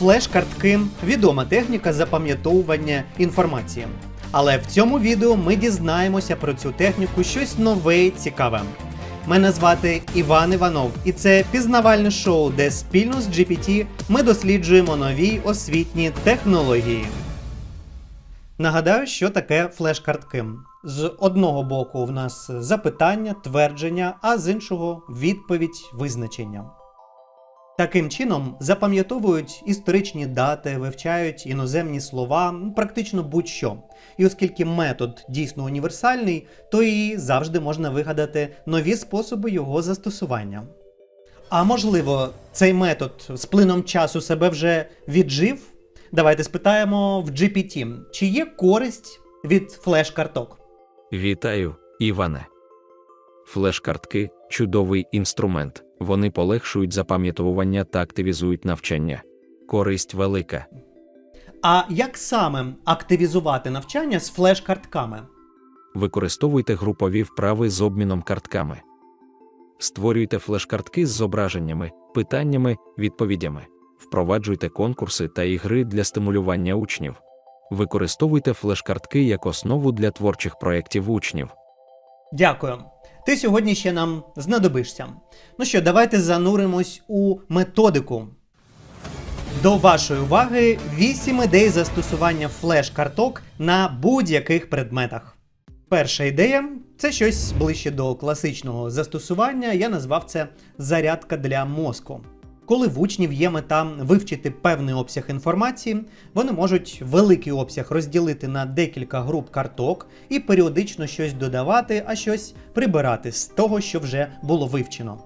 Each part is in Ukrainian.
Флеш-картки відома техніка запам'ятовування інформації. Але в цьому відео ми дізнаємося про цю техніку щось нове і цікаве. Мене звати Іван Іванов, і це пізнавальне шоу, де спільно з GPT ми досліджуємо нові освітні технології. Нагадаю, що таке флеш-картки. З одного боку в нас запитання, твердження, а з іншого відповідь визначення. Таким чином запам'ятовують історичні дати, вивчають іноземні слова, ну, практично будь-що. І оскільки метод дійсно універсальний, то і завжди можна вигадати нові способи його застосування. А можливо, цей метод з плином часу себе вже віджив? Давайте спитаємо в GPT, чи є користь від флеш-карток? Вітаю, Іване. Флеш-картки чудовий інструмент. Вони полегшують запам'ятовування та активізують навчання. Користь велика. А як саме активізувати навчання з флеш-картками? Використовуйте групові вправи з обміном картками. Створюйте флеш-картки з зображеннями, питаннями, відповідями. Впроваджуйте конкурси та ігри для стимулювання учнів. Використовуйте флеш-картки як основу для творчих проєктів учнів. Дякую. Ти сьогодні ще нам знадобишся. Ну що, давайте зануримось у методику. До вашої уваги 8 ідей застосування флеш-карток на будь-яких предметах. Перша ідея це щось ближче до класичного застосування. Я назвав це зарядка для мозку. Коли в учнів є мета вивчити певний обсяг інформації, вони можуть великий обсяг розділити на декілька груп карток і періодично щось додавати, а щось прибирати з того, що вже було вивчено.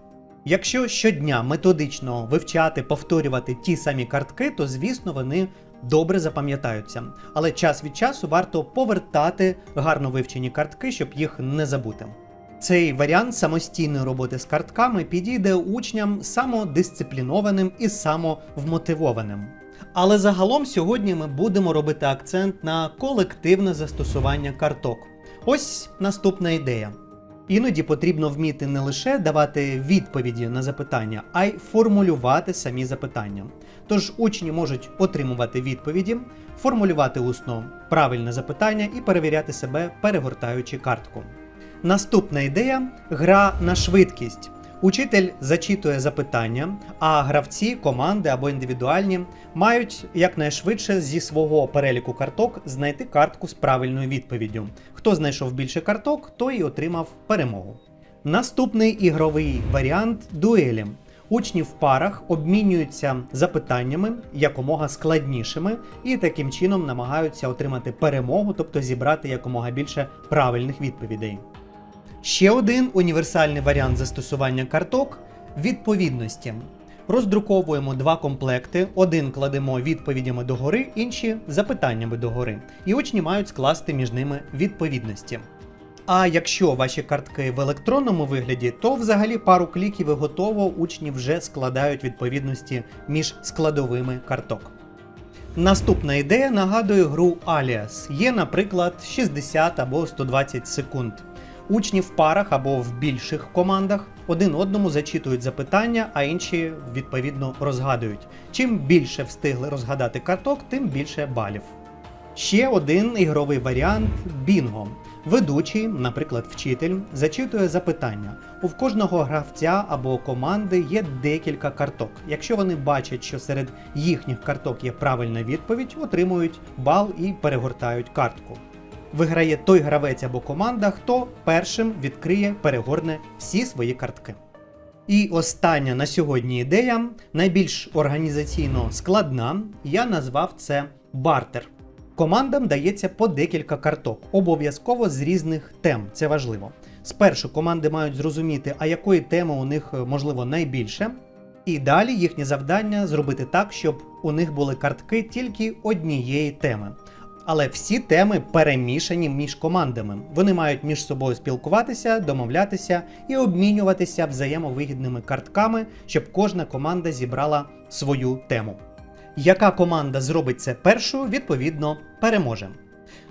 Якщо щодня методично вивчати, повторювати ті самі картки, то звісно вони добре запам'ятаються. Але час від часу варто повертати гарно вивчені картки, щоб їх не забути. Цей варіант самостійної роботи з картками підійде учням самодисциплінованим і самовмотивованим. Але загалом сьогодні ми будемо робити акцент на колективне застосування карток. Ось наступна ідея. Іноді потрібно вміти не лише давати відповіді на запитання, а й формулювати самі запитання. Тож учні можуть отримувати відповіді, формулювати усно правильне запитання і перевіряти себе, перегортаючи картку. Наступна ідея гра на швидкість. Учитель зачитує запитання, а гравці, команди або індивідуальні мають якнайшвидше зі свого переліку карток знайти картку з правильною відповіддю. Хто знайшов більше карток, той і отримав перемогу. Наступний ігровий варіант дуелі. Учні в парах обмінюються запитаннями якомога складнішими і таким чином намагаються отримати перемогу, тобто зібрати якомога більше правильних відповідей. Ще один універсальний варіант застосування карток відповідності. Роздруковуємо два комплекти: один кладемо відповідями догори, інші запитаннями догори. І учні мають скласти між ними відповідності. А якщо ваші картки в електронному вигляді, то взагалі пару кліків і готово учні вже складають відповідності між складовими карток. Наступна ідея нагадує гру Alias. Є, наприклад, 60 або 120 секунд. Учні в парах або в більших командах один одному зачитують запитання, а інші відповідно розгадують. Чим більше встигли розгадати карток, тим більше балів. Ще один ігровий варіант бінго. Ведучий, наприклад, вчитель, зачитує запитання. У кожного гравця або команди є декілька карток. Якщо вони бачать, що серед їхніх карток є правильна відповідь, отримують бал і перегортають картку. Виграє той гравець або команда, хто першим відкриє, перегорне всі свої картки. І остання на сьогодні ідея, найбільш організаційно складна, я назвав це бартер. Командам дається по декілька карток, обов'язково з різних тем, це важливо. Спершу команди мають зрозуміти, а якої теми у них можливо найбільше. І далі їхнє завдання зробити так, щоб у них були картки тільки однієї теми. Але всі теми перемішані між командами. Вони мають між собою спілкуватися, домовлятися і обмінюватися взаємовигідними картками, щоб кожна команда зібрала свою тему. Яка команда зробить це першою, відповідно, переможе.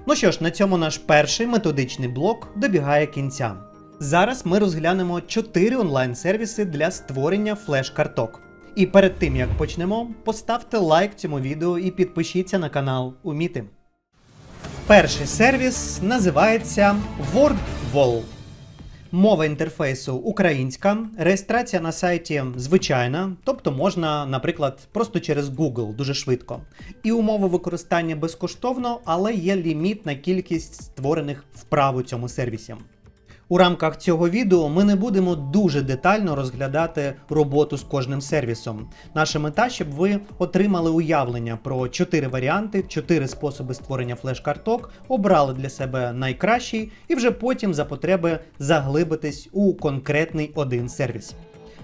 Ну що ж, на цьому наш перший методичний блок добігає кінця. Зараз ми розглянемо чотири онлайн-сервіси для створення флеш-карток. І перед тим як почнемо, поставте лайк цьому відео і підпишіться на канал Уміти. Перший сервіс називається WordWall. Мова інтерфейсу українська, реєстрація на сайті звичайна, тобто можна, наприклад, просто через Google дуже швидко. І умови використання безкоштовно, але є ліміт на кількість створених вправ у цьому сервісі. У рамках цього відео ми не будемо дуже детально розглядати роботу з кожним сервісом. Наша мета, щоб ви отримали уявлення про чотири варіанти, чотири способи створення флеш-карток, обрали для себе найкращий і вже потім за потреби заглибитись у конкретний один сервіс.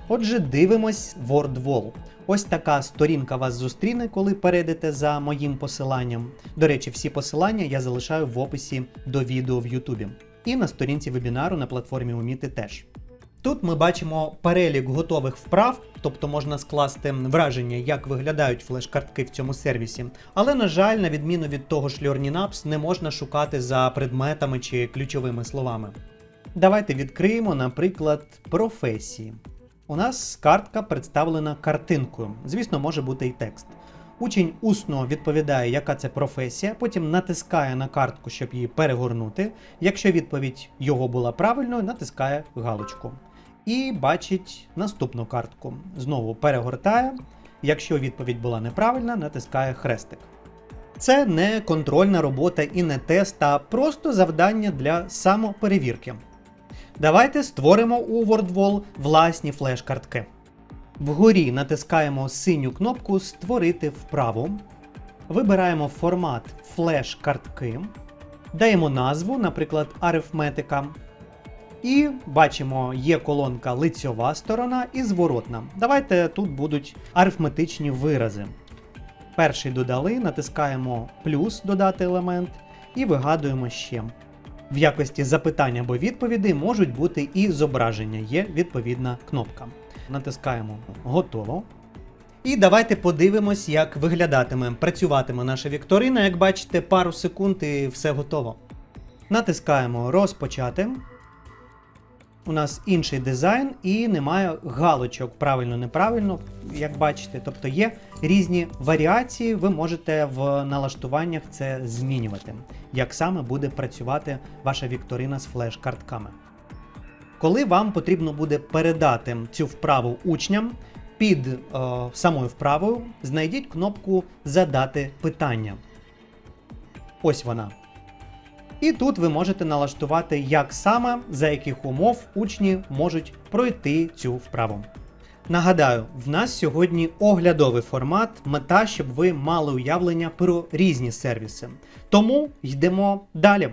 Отже, дивимось WordWall. Ось така сторінка вас зустріне, коли перейдете за моїм посиланням. До речі, всі посилання я залишаю в описі до відео в Ютубі і на сторінці вебінару на платформі Уміти теж. Тут ми бачимо перелік готових вправ, тобто можна скласти враження, як виглядають флеш-картки в цьому сервісі. Але, на жаль, на відміну від того ж Learning не можна шукати за предметами чи ключовими словами. Давайте відкриємо, наприклад, професії. У нас картка представлена картинкою. Звісно, може бути і текст. Учень усно відповідає, яка це професія, потім натискає на картку, щоб її перегорнути. Якщо відповідь його була правильною, натискає галочку. І бачить наступну картку. Знову перегортає. Якщо відповідь була неправильна, натискає хрестик. Це не контрольна робота і не тест, а просто завдання для самоперевірки. Давайте створимо у WordWall власні флеш-картки. Вгорі натискаємо синю кнопку Створити вправу. Вибираємо формат флеш-картки. Даємо назву, наприклад, арифметика. І бачимо, є колонка лицьова сторона і зворотна. Давайте тут будуть арифметичні вирази. Перший додали, натискаємо плюс додати елемент і вигадуємо ще. В якості запитання або відповідей можуть бути і зображення, є відповідна кнопка. Натискаємо готово. І давайте подивимось, як виглядатиме, працюватиме наша вікторина. Як бачите, пару секунд і все готово. Натискаємо розпочати. У нас інший дизайн і немає галочок правильно-неправильно, як бачите. Тобто є різні варіації, ви можете в налаштуваннях це змінювати, як саме буде працювати ваша вікторина з флеш-картками. Коли вам потрібно буде передати цю вправу учням, під е, самою вправою знайдіть кнопку Задати питання. Ось вона. І тут ви можете налаштувати, як саме, за яких умов учні можуть пройти цю вправу. Нагадаю, в нас сьогодні оглядовий формат, мета, щоб ви мали уявлення про різні сервіси. Тому йдемо далі.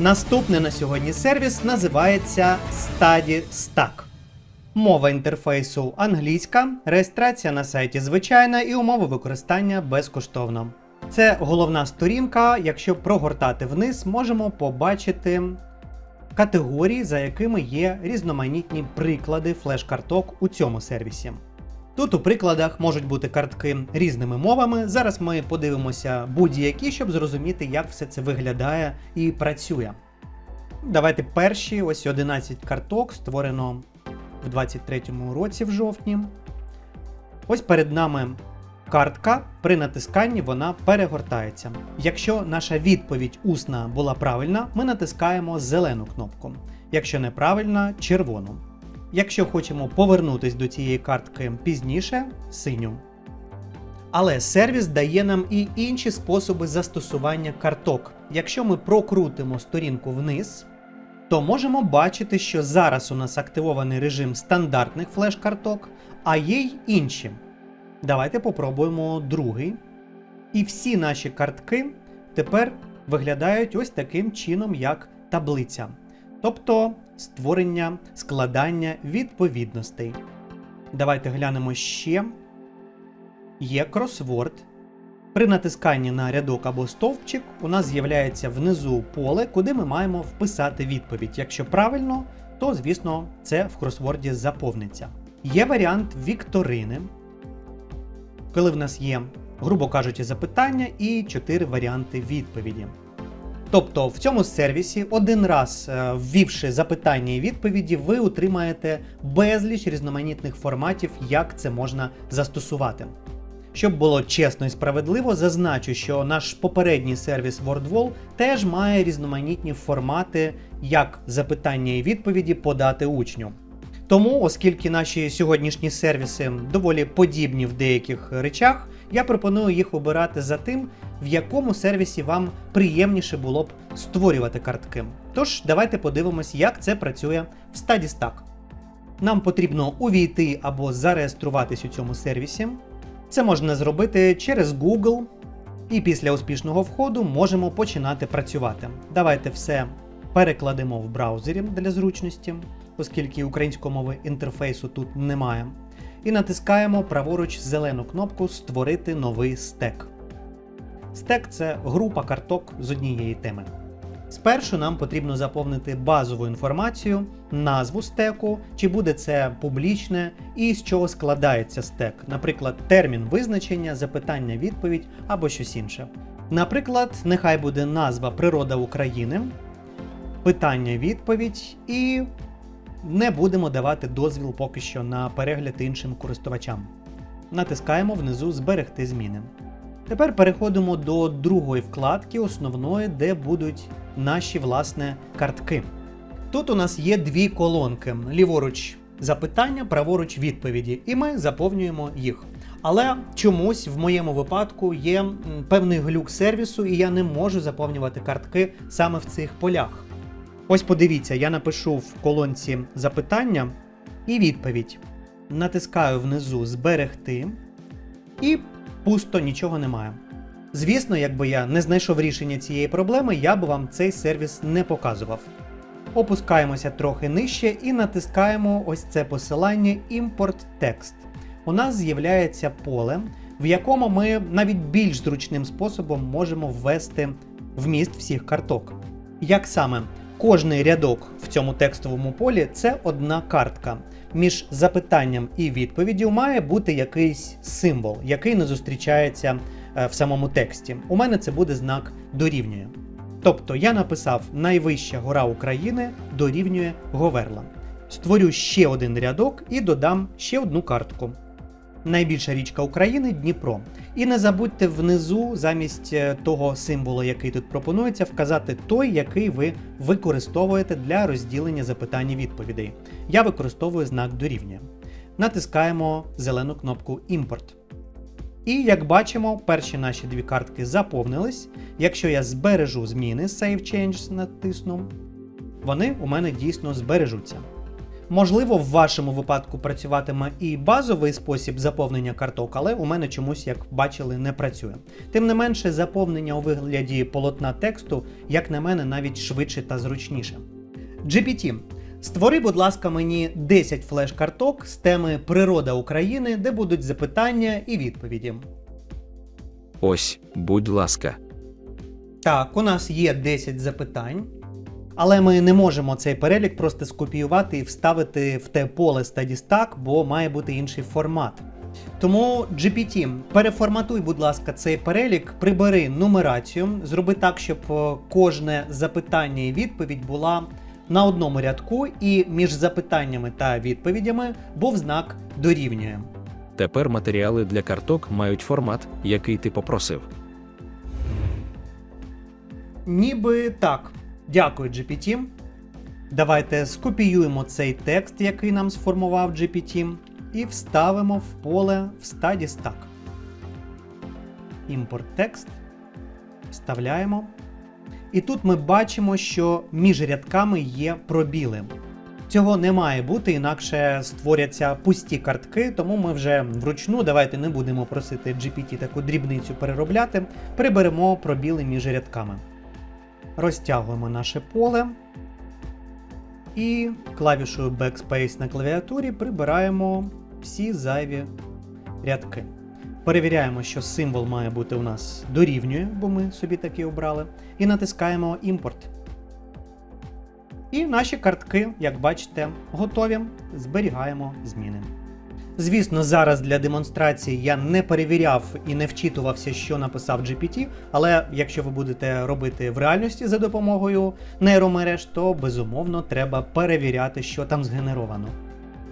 Наступний на сьогодні сервіс називається StudyStack. Мова інтерфейсу англійська, реєстрація на сайті звичайна і умови використання безкоштовно. Це головна сторінка. Якщо прогортати вниз, можемо побачити категорії, за якими є різноманітні приклади флеш-карток у цьому сервісі. Тут у прикладах можуть бути картки різними мовами. Зараз ми подивимося будь-які, щоб зрозуміти, як все це виглядає і працює. Давайте перші, ось 11 карток, створено в 23-му році в жовтні. Ось перед нами картка. При натисканні вона перегортається. Якщо наша відповідь усна була правильна, ми натискаємо зелену кнопку. Якщо неправильна червону. Якщо хочемо повернутися до цієї картки пізніше, синю. Але сервіс дає нам і інші способи застосування карток. Якщо ми прокрутимо сторінку вниз, то можемо бачити, що зараз у нас активований режим стандартних флеш-карток, а є й інші. Давайте попробуємо другий. І всі наші картки тепер виглядають ось таким чином, як таблиця. Тобто створення, складання відповідностей. Давайте глянемо ще. Є кросворд. При натисканні на рядок або стовпчик у нас з'являється внизу поле, куди ми маємо вписати відповідь. Якщо правильно, то, звісно, це в кросворді заповниться. Є варіант вікторини, коли в нас є, грубо кажучи, запитання і чотири варіанти відповіді. Тобто в цьому сервісі один раз е, ввівши запитання і відповіді, ви отримаєте безліч різноманітних форматів, як це можна застосувати. Щоб було чесно і справедливо, зазначу, що наш попередній сервіс WordWall теж має різноманітні формати, як запитання і відповіді подати учню. Тому, оскільки наші сьогоднішні сервіси доволі подібні в деяких речах, я пропоную їх обирати за тим, в якому сервісі вам приємніше було б створювати картки. Тож, давайте подивимось, як це працює в StudyStack. Нам потрібно увійти або зареєструватись у цьому сервісі. Це можна зробити через Google, і після успішного входу можемо починати працювати. Давайте все перекладемо в браузері для зручності, оскільки української мови інтерфейсу тут немає. І натискаємо праворуч зелену кнопку Створити новий стек. Стек це група карток з однієї теми. Спершу нам потрібно заповнити базову інформацію, назву стеку, чи буде це публічне і з чого складається стек, наприклад, термін визначення, запитання, відповідь або щось інше. Наприклад, нехай буде назва Природа України, питання, відповідь, і не будемо давати дозвіл поки що на перегляд іншим користувачам. Натискаємо внизу Зберегти зміни. Тепер переходимо до другої вкладки, основної, де будуть наші власне картки. Тут у нас є дві колонки: ліворуч запитання, праворуч відповіді, і ми заповнюємо їх. Але чомусь в моєму випадку є певний глюк сервісу, і я не можу заповнювати картки саме в цих полях. Ось подивіться, я напишу в колонці запитання і відповідь. Натискаю внизу Зберегти і пусто нічого немає. Звісно, якби я не знайшов рішення цієї проблеми, я б вам цей сервіс не показував. Опускаємося трохи нижче і натискаємо ось це посилання Import Text. У нас з'являється поле, в якому ми навіть більш зручним способом можемо ввести вміст всіх карток. Як саме? Кожний рядок в цьому текстовому полі це одна картка. Між запитанням і відповіддю має бути якийсь символ, який не зустрічається е, в самому тексті. У мене це буде знак дорівнює. Тобто я написав найвища гора України дорівнює Говерла. Створю ще один рядок і додам ще одну картку. Найбільша річка України Дніпро. І не забудьте внизу, замість е, того символу, який тут пропонується, вказати той, який ви використовуєте для розділення запитань і відповідей. Я використовую знак дорівнює. Натискаємо зелену кнопку Імпорт. І як бачимо, перші наші дві картки заповнились. Якщо я збережу зміни Save Changes натисну, вони у мене дійсно збережуться. Можливо, в вашому випадку працюватиме і базовий спосіб заповнення карток, але у мене чомусь, як бачили, не працює. Тим не менше, заповнення у вигляді полотна тексту, як на мене, навіть швидше та зручніше. GPT. Створи, будь ласка, мені 10 флеш-карток з теми Природа України, де будуть запитання і відповіді. Ось, будь ласка. Так, у нас є 10 запитань, але ми не можемо цей перелік просто скопіювати і вставити в те поле StudyStack, бо має бути інший формат. Тому GPT, переформатуй, будь ласка, цей перелік, прибери нумерацію, зроби так, щоб е, кожне запитання і відповідь була на одному рядку, і між запитаннями та відповідями був знак дорівнює. Тепер матеріали для карток мають формат, який ти попросив. Ніби так. Дякую, GPT. Давайте скопіюємо цей текст, який нам сформував GPT, і вставимо в поле в StudyStack. Імпорт текст. Вставляємо. І тут ми бачимо, що між рядками є пробіли. Цього не має бути, інакше створяться пусті картки, тому ми вже вручну давайте не будемо просити GPT таку дрібницю переробляти. Приберемо пробіли між рядками. Розтягуємо наше поле і клавішою Backspace на клавіатурі прибираємо всі зайві рядки. Перевіряємо, що символ має бути у нас дорівнює, бо ми собі такий обрали, і натискаємо імпорт. І наші картки, як бачите, готові. Зберігаємо зміни. Звісно, зараз для демонстрації я не перевіряв і не вчитувався, що написав GPT, але якщо ви будете робити в реальності за допомогою нейромереж, то безумовно треба перевіряти, що там згенеровано.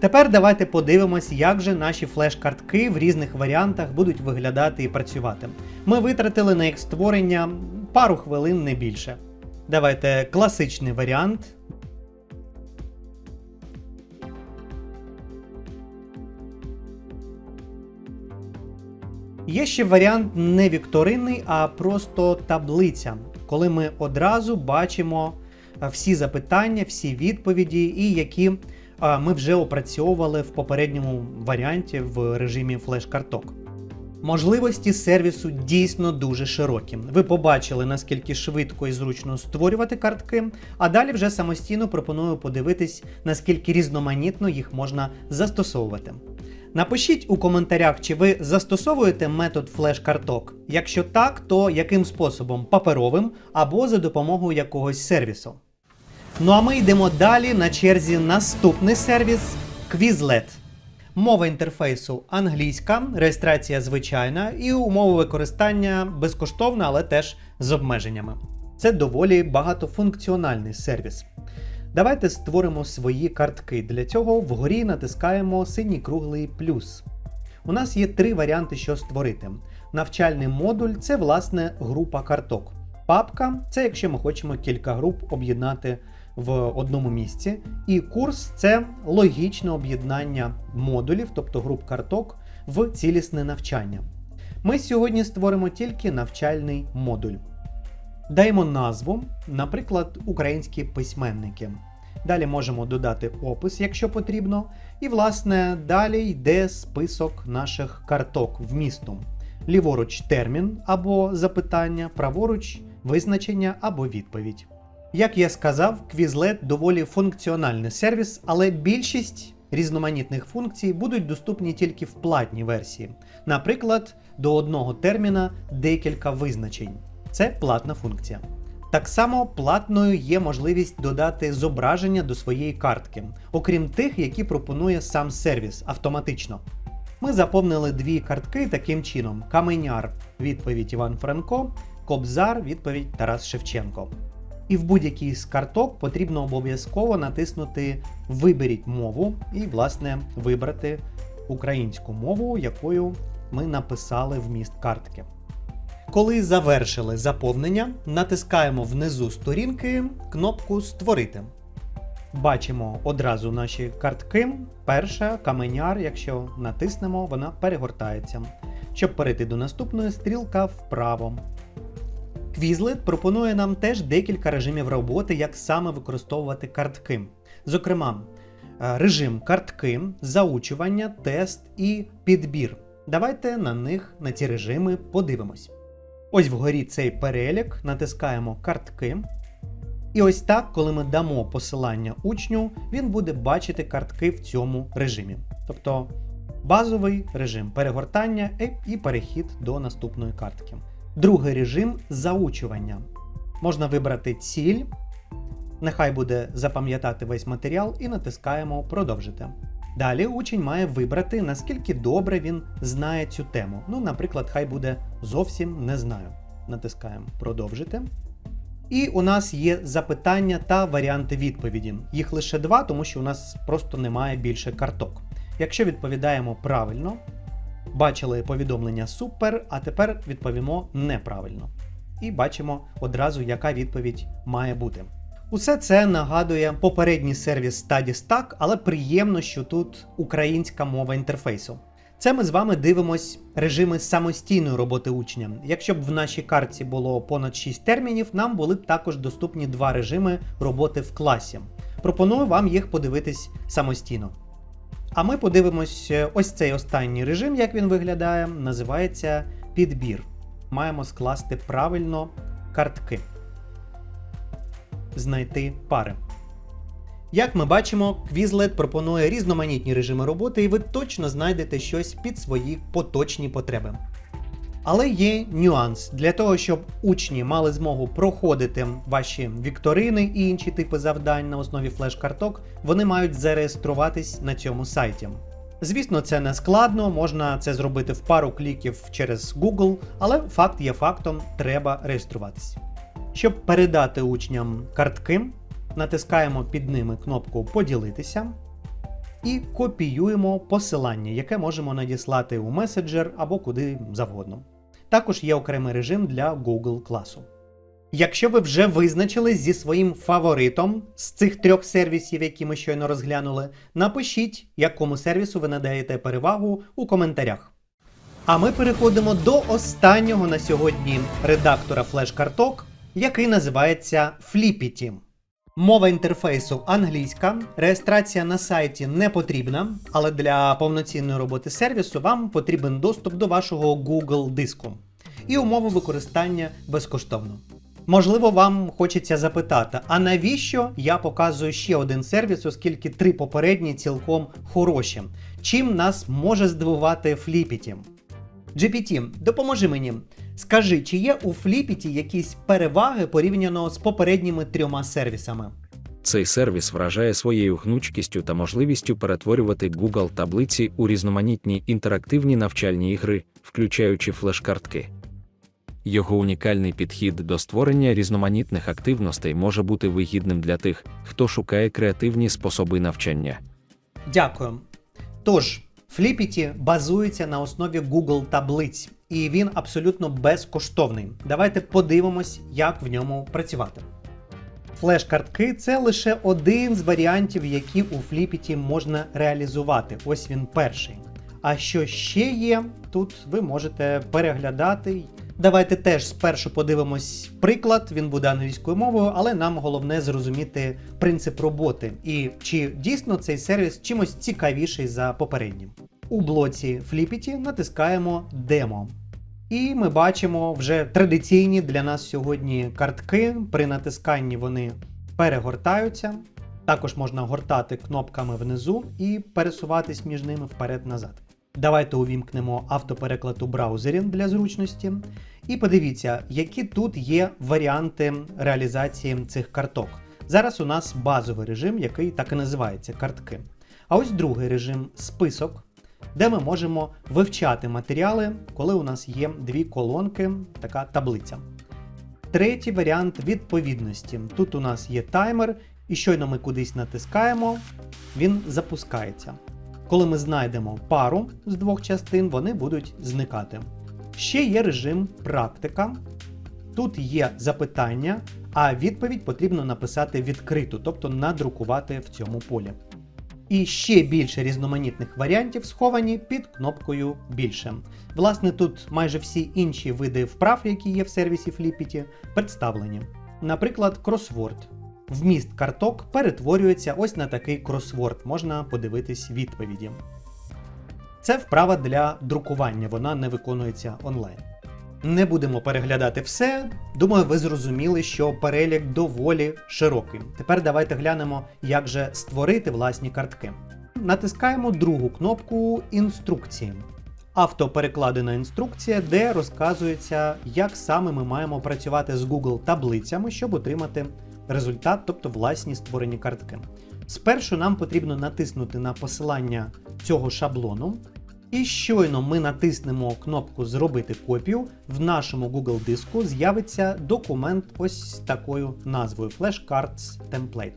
Тепер давайте подивимось, як же наші флеш-картки в різних варіантах будуть виглядати і працювати. Ми витратили на їх створення пару хвилин не більше. Давайте класичний варіант. Є ще варіант не вікторинний, а просто таблиця, коли ми одразу бачимо е, всі запитання, всі відповіді, і які е, ми вже опрацьовували в попередньому варіанті в режимі флеш-карток. Можливості сервісу дійсно дуже широкі. Ви побачили, наскільки швидко і зручно створювати картки, а далі вже самостійно пропоную подивитись, наскільки різноманітно їх можна застосовувати. Напишіть у коментарях, чи ви застосовуєте метод флеш-карток. Якщо так, то яким способом паперовим або за допомогою якогось сервісу. Ну а ми йдемо далі на черзі наступний сервіс Quizlet. Мова інтерфейсу англійська, реєстрація звичайна і умови використання безкоштовна, але теж з обмеженнями. Це доволі багатофункціональний сервіс. Давайте створимо свої картки. Для цього вгорі натискаємо синій круглий плюс. У нас є три варіанти, що створити. Навчальний модуль це власне група карток. Папка це якщо ми хочемо кілька груп об'єднати в одному місці. І курс це логічне об'єднання модулів, тобто груп карток, в цілісне навчання. Ми сьогодні створимо тільки навчальний модуль. Даємо назву, наприклад, українські письменники. Далі можемо додати опис, якщо потрібно. І, власне, далі йде список наших карток вмісту. Ліворуч термін або запитання, праворуч визначення або відповідь. Як я сказав, Quizlet доволі функціональний сервіс, але більшість різноманітних функцій будуть доступні тільки в платній версії. Наприклад, до одного терміна декілька визначень. Це платна функція. Так само платною є можливість додати зображення до своєї картки, окрім тих, які пропонує сам сервіс автоматично. Ми заповнили дві картки таким чином: Каменяр відповідь Іван Франко, Кобзар відповідь Тарас Шевченко. І в будь-якій з карток потрібно обов'язково натиснути Виберіть мову і, власне, вибрати українську мову, якою ми написали вміст картки. Коли завершили заповнення, натискаємо внизу сторінки кнопку Створити. Бачимо одразу наші картки. Перша каменяр, якщо натиснемо, вона перегортається. Щоб перейти до наступної, стрілка вправо. Quizlet пропонує нам теж декілька режимів роботи, як саме використовувати картки. Зокрема, е, режим картки, заучування, тест і підбір. Давайте на них, на ці режими подивимось. Ось вгорі цей перелік, натискаємо картки. І ось так, коли ми дамо посилання учню, він буде бачити картки в цьому режимі. Тобто базовий режим перегортання і- перехід до наступної картки. Другий режим заучування. Можна вибрати ціль, нехай буде запам'ятати весь матеріал, і натискаємо Продовжити. Далі учень має вибрати, наскільки добре він знає цю тему. Ну, наприклад, хай буде зовсім не знаю. Натискаємо Продовжити. І у нас є запитання та варіанти відповіді. Їх лише два, тому що у нас просто немає більше карток. Якщо відповідаємо правильно, бачили повідомлення супер, а тепер відповімо неправильно. І бачимо одразу, яка відповідь має бути. Усе це нагадує попередній сервіс StudyStack, але приємно, що тут українська мова інтерфейсу. Це ми з вами дивимось режими самостійної роботи учня. Якщо б в нашій картці було понад 6 термінів, нам були б також доступні два режими роботи в класі. Пропоную вам їх подивитись самостійно. А ми подивимось е, ось цей останній режим, як він виглядає, називається підбір. Маємо скласти правильно картки. Знайти пари. Як ми бачимо, Quizlet пропонує різноманітні режими роботи, і ви точно знайдете щось під свої поточні потреби. Але є нюанс для того, щоб учні мали змогу проходити ваші вікторини і інші типи завдань на основі флеш-карток, вони мають зареєструватись на цьому сайті. Звісно, це не складно, можна це зробити в пару кліків через Google, але факт є фактом, треба реєструватися. Щоб передати учням картки, натискаємо під ними кнопку Поділитися і копіюємо посилання, яке можемо надіслати у меседжер або куди завгодно. Також є окремий режим для Google класу. Якщо ви вже визначились зі своїм фаворитом з цих трьох сервісів, які ми щойно розглянули, напишіть, якому сервісу ви надаєте перевагу у коментарях. А ми переходимо до останнього на сьогодні редактора флеш-карток, який називається Flippity. Мова інтерфейсу англійська, реєстрація на сайті не потрібна, але для повноцінної роботи сервісу вам потрібен доступ до вашого Google диску. І умови використання безкоштовно. Можливо, вам хочеться запитати, а навіщо я показую ще один сервіс, оскільки три попередні цілком хороші? Чим нас може здивувати Flippity? GPT, допоможи мені. Скажи, чи є у Flippity якісь переваги порівняно з попередніми трьома сервісами? Цей сервіс вражає своєю гнучкістю та можливістю перетворювати Google таблиці у різноманітні інтерактивні навчальні ігри, включаючи флеш-картки. Його унікальний підхід до створення різноманітних активностей може бути вигідним для тих, хто шукає креативні способи навчання. Дякую. Тож, Flippity базується на основі Google таблиць, і він абсолютно безкоштовний. Давайте подивимось, як в ньому працювати. Флеш-картки це лише один з варіантів, які у Flippity можна реалізувати. Ось він перший. А що ще є, тут ви можете переглядати. Давайте теж спершу подивимось приклад, він буде англійською мовою, але нам головне зрозуміти принцип роботи і чи дійсно цей сервіс чимось цікавіший за попереднім. У блоці Flippity натискаємо Демо. І ми бачимо вже традиційні для нас сьогодні картки. При натисканні вони перегортаються. Також можна гортати кнопками внизу і пересуватись між ними вперед-назад. Давайте увімкнемо автопереклад у браузері для зручності. І подивіться, які тут є варіанти реалізації цих карток. Зараз у нас базовий режим, який так і називається картки. А ось другий режим список, де ми можемо вивчати матеріали, коли у нас є дві колонки, така таблиця. Третій варіант відповідності. Тут у нас є таймер, і щойно ми кудись натискаємо, він запускається. Коли ми знайдемо пару з двох частин, вони будуть зникати. Ще є режим практика. Тут є запитання, а відповідь потрібно написати відкриту, тобто надрукувати в цьому полі. І ще більше різноманітних варіантів сховані під кнопкою Більше. Власне, тут майже всі інші види вправ, які є в сервісі Flippity, представлені. Наприклад, кросворд. Вміст карток перетворюється ось на такий кросворд, можна подивитись відповіді. Це вправа для друкування, вона не виконується онлайн. Не будемо переглядати все. Думаю, ви зрозуміли, що перелік доволі широкий. Тепер давайте глянемо, як же створити власні картки. Натискаємо другу кнопку інструкції. Автоперекладена інструкція, де розказується, як саме ми маємо працювати з Google таблицями, щоб отримати результат, тобто власні створені картки. Спершу нам потрібно натиснути на посилання цього шаблону. І щойно ми натиснемо кнопку Зробити копію, в нашому Google диску з'явиться документ ось з такою назвою Flashcards Template.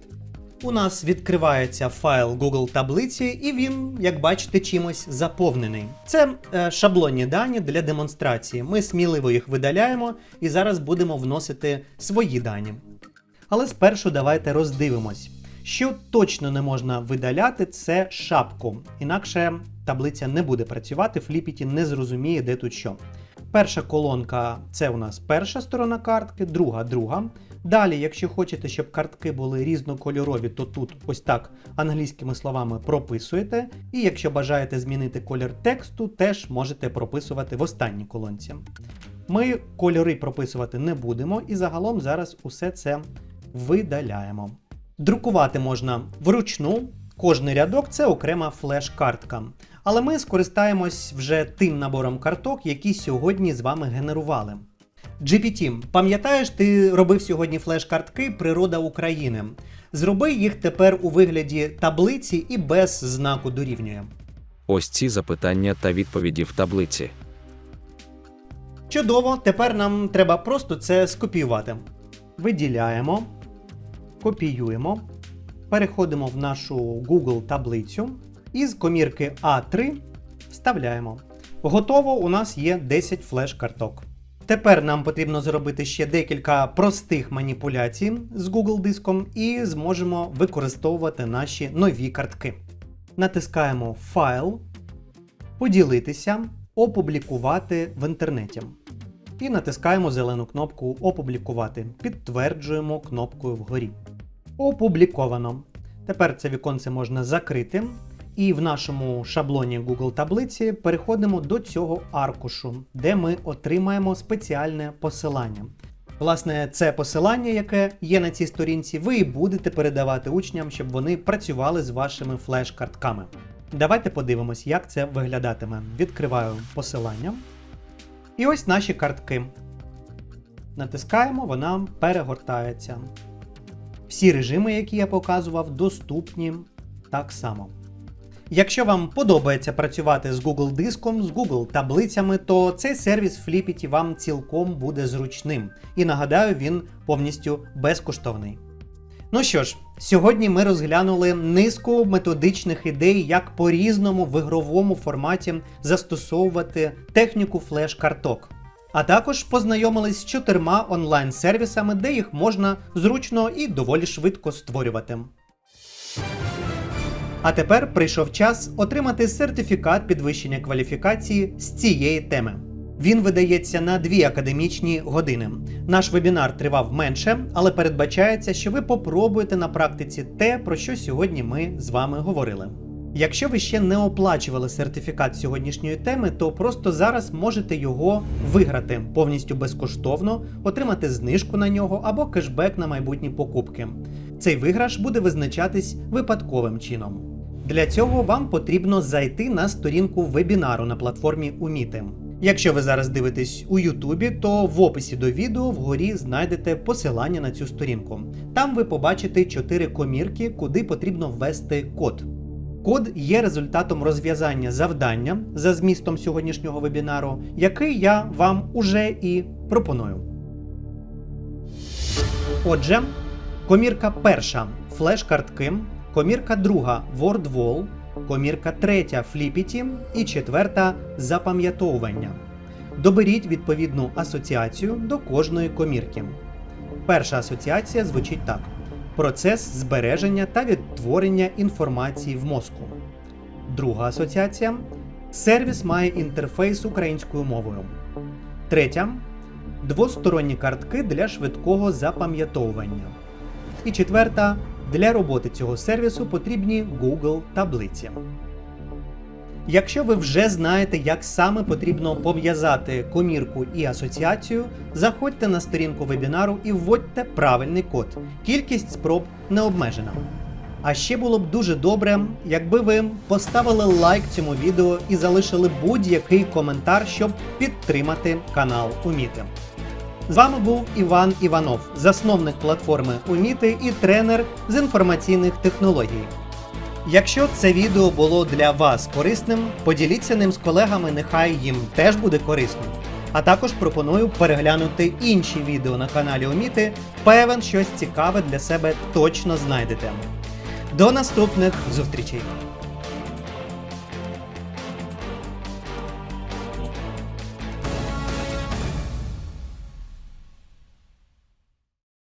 У нас відкривається файл Google таблиці, і він, як бачите, чимось заповнений. Це е, шаблонні дані для демонстрації. Ми сміливо їх видаляємо і зараз будемо вносити свої дані. Але спершу давайте роздивимось. Що точно не можна видаляти, це шапку. Інакше таблиця не буде працювати, Flippity не зрозуміє, де тут що. Перша колонка це у нас перша сторона картки, друга друга. Далі, якщо хочете, щоб картки були різнокольорові, то тут ось так англійськими словами прописуєте. І якщо бажаєте змінити колір тексту, теж можете прописувати в останній колонці. Ми кольори прописувати не будемо, і загалом зараз усе це видаляємо. Друкувати можна вручну, кожний рядок це окрема флеш-картка. Але ми скористаємось вже тим набором карток, які сьогодні з вами генерували. GPT, пам'ятаєш, ти робив сьогодні флеш-картки Природа України. Зроби їх тепер у вигляді таблиці і без знаку дорівнює. Ось ці запитання та відповіді в таблиці. Чудово, тепер нам треба просто це скопіювати. Виділяємо, копіюємо, переходимо в нашу Google таблицю і з комірки А3 вставляємо. Готово, у нас є 10 флеш-карток. Тепер нам потрібно зробити ще декілька простих маніпуляцій з Google диском і зможемо використовувати наші нові картки. Натискаємо Файл, поділитися, опублікувати в інтернеті. І натискаємо зелену кнопку Опублікувати. Підтверджуємо кнопкою вгорі. Опубліковано. Тепер це віконце можна закрити. І в нашому шаблоні Google таблиці переходимо до цього аркушу, де ми отримаємо спеціальне посилання. Власне, це посилання, яке є на цій сторінці, ви і будете передавати учням, щоб вони працювали з вашими флеш-картками. Давайте подивимось, як це виглядатиме. Відкриваю посилання. І ось наші картки. Натискаємо, вона перегортається. Всі режими, які я показував, доступні так само. Якщо вам подобається працювати з Google диском, з Google таблицями, то цей сервіс Flippity вам цілком буде зручним. І нагадаю, він повністю безкоштовний. Ну що ж, сьогодні ми розглянули низку методичних ідей, як по-різному в ігровому форматі застосовувати техніку флеш-карток. А також познайомились з чотирма онлайн-сервісами, де їх можна зручно і доволі швидко створювати. А тепер прийшов час отримати сертифікат підвищення кваліфікації з цієї теми. Він видається на дві академічні години. Наш вебінар тривав менше, але передбачається, що ви попробуєте на практиці те, про що сьогодні ми з вами говорили. Якщо ви ще не оплачували сертифікат сьогоднішньої теми, то просто зараз можете його виграти повністю безкоштовно, отримати знижку на нього або кешбек на майбутні покупки. Цей виграш буде визначатись випадковим чином. Для цього вам потрібно зайти на сторінку вебінару на платформі Уміти. Якщо ви зараз дивитесь у Ютубі, то в описі до відео вгорі знайдете посилання на цю сторінку. Там ви побачите 4 комірки, куди потрібно ввести код. Код є результатом розв'язання завдання за змістом сьогоднішнього вебінару, який я вам уже і пропоную. Отже, комірка перша флеш-картки, комірка друга WordWall, комірка третя Flippity і четверта запам'ятовування. Доберіть відповідну асоціацію до кожної комірки. Перша асоціація звучить так: процес збереження та відтворення інформації в мозку. Друга асоціація сервіс має інтерфейс українською мовою. Третя двосторонні картки для швидкого запам'ятовування. І четверта для роботи цього сервісу потрібні Google таблиці. Якщо ви вже знаєте, як саме потрібно пов'язати комірку і асоціацію, заходьте на сторінку вебінару і вводьте правильний код. Кількість спроб не обмежена. А ще було б дуже добре, якби ви поставили лайк цьому відео і залишили будь-який коментар, щоб підтримати канал Уміти. З вами був Іван Іванов, засновник платформи Уміти і тренер з інформаційних технологій. Якщо це відео було для вас корисним, поділіться ним з колегами, нехай їм теж буде корисним. А також пропоную переглянути інші відео на каналі Уміти. Певен, щось цікаве для себе точно знайдете. До наступних зустрічей!